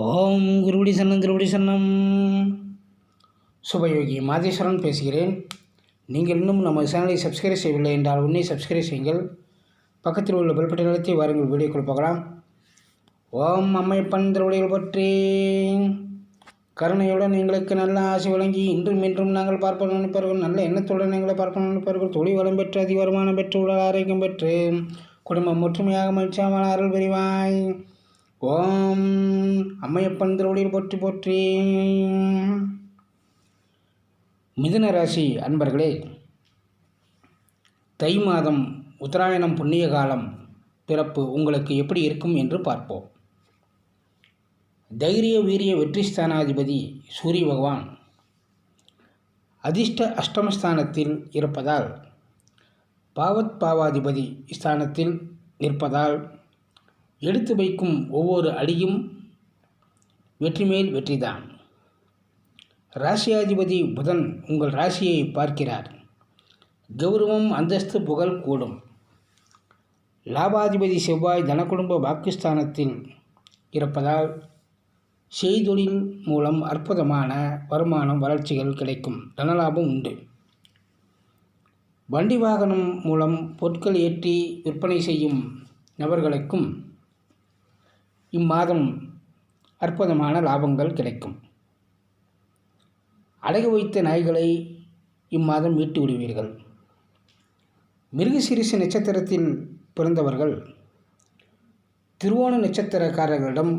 ஓம் குருபடி சன்னம் குருபடி சன்னம் சுபயோகி மாதேஸ்வரன் பேசுகிறேன். நீங்கள் இன்னும் நம்ம சேனலை சப்ஸ்கிரைப் செய்யவில்லை என்றால் உன்னை சப்ஸ்கிரைப் செய்யுங்கள். பக்கத்தில் உள்ள பெல் நிலத்தை வாருங்கள் வீடியோக்குள் பார்க்கலாம் ஓம் அம்மையப்பன் திருவடிகள் பற்றி. கருணையுடன் எங்களுக்கு நல்ல ஆசை வழங்கி இன்றும் இன்றும் நாங்கள் பார்ப்போம் நினைப்பார்கள் நல்ல எண்ணத்துடன் எங்களை பார்ப்போம் நினைப்பார்கள் தொழில் வளம் பெற்று அதிக வருமானம் பெற்று உடல் ஆரோக்கியம் பெற்று குடும்பம் ஒற்றுமையாக மகிழ்ச்சியாக அருள் புரிவாய். ஓம் அம்மையப்பன் திருவடியில் போற்றி போற்றி. மிதுன ராசி அன்பர்களே தை மாதம் உத்தராயணம் புண்ணிய காலம் பிறப்பு உங்களுக்கு எப்படி இருக்கும் என்று பார்ப்போம். தைரிய வீரிய வெற்றி ஸ்தானாதிபதி சூரிய பகவான் அதிர்ஷ்ட அஷ்டமஸ்தானத்தில் இருப்பதால் பாவத் பாவாதிபதி ஸ்தானத்தில் இருப்பதால் எடுத்து வைக்கும் ஒவ்வொரு அடியும் வெற்றி மேல் வெற்றிதான். ராசியாதிபதி புதன் உங்கள் ராசியை பார்க்கிறார். கௌரவம் அந்தஸ்து புகழ் கூடும். லாபாதிபதி செவ்வாய் தனக்குடும்ப பாகிஸ்தானத்தில் இருப்பதால் செய்தொழில் மூலம் அற்புதமான வருமானம் வளர்ச்சிகள் கிடைக்கும். தனலாபம் உண்டு. வண்டி வாகனம் மூலம் பொருட்கள் ஏற்றி விற்பனை செய்யும் நபர்களுக்கும் இம்மாதம் அற்புதமான லாபங்கள் கிடைக்கும். அடகு வைத்த நாய்களை இம்மாதம் மீட்டு விடுவீர்கள். மிருகசிரிசு நட்சத்திரத்தில் பிறந்தவர்கள் திருவோண நட்சத்திரக்காரர்களிடம்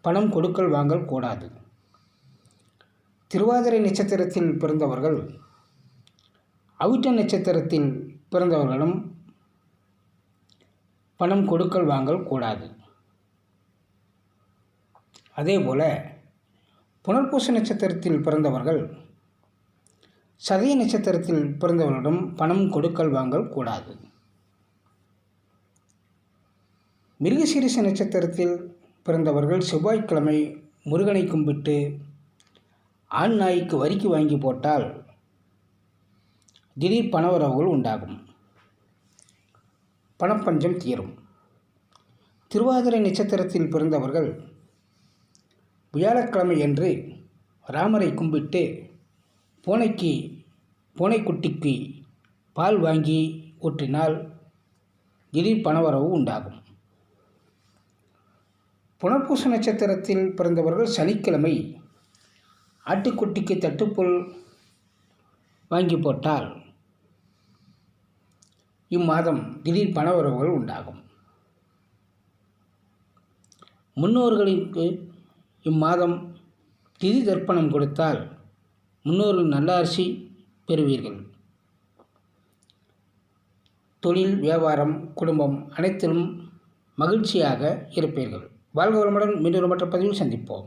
பணம் கொடுக்கல் வாங்கல் கூடாது. திருவாதிரை நட்சத்திரத்தில் பிறந்தவர்கள் அவிட்ட நட்சத்திரத்தில் பிறந்தவர்களிடம் பணம் கொடுக்கல் வாங்கல் கூடாது. அதேபோல புனர்பூச நட்சத்திரத்தில் பிறந்தவர்கள் சதய நட்சத்திரத்தில் பிறந்தவர்களிடம் பணம் கொடுக்கல் வாங்கல் கூடாது. மிருகசீரிச நட்சத்திரத்தில் பிறந்தவர்கள் செவ்வாய்க்கிழமை முருகனை கும்பிட்டு ஆண் நாய்க்கு வரிக்கு வாங்கி போட்டால் திடீர் பணவரவுகள் உண்டாகும். பணப்பஞ்சம் தீரும். திருவாதிரை நட்சத்திரத்தில் பிறந்தவர்கள் வியாழக்கிழமை என்று ராமரை கும்பிட்டு பூனைக்கு பூனைக்குட்டிக்கு பால் வாங்கி ஊற்றினால் திடீர் பணவரவு உண்டாகும். புனர்பூச நட்சத்திரத்தில் பிறந்தவர்கள் சனிக்கிழமை ஆட்டுக்குட்டிக்கு தட்டுப்புல் வாங்கி போட்டால் இம்மாதம் திடீர் பணவரவுகள் உண்டாகும். முன்னோர்களுக்கு இம்மாதம் திதி தர்ப்பணம் கொடுத்தால் முன்னோர்கள் அரிசி பெறுவீர்கள். தொழில் வியாபாரம் குடும்பம் அனைத்திலும் மகிழ்ச்சியாக இருப்பீர்கள். வாழ்க வளமுடன் மீண்டும் மற்ற பதிவில் சந்திப்போம்.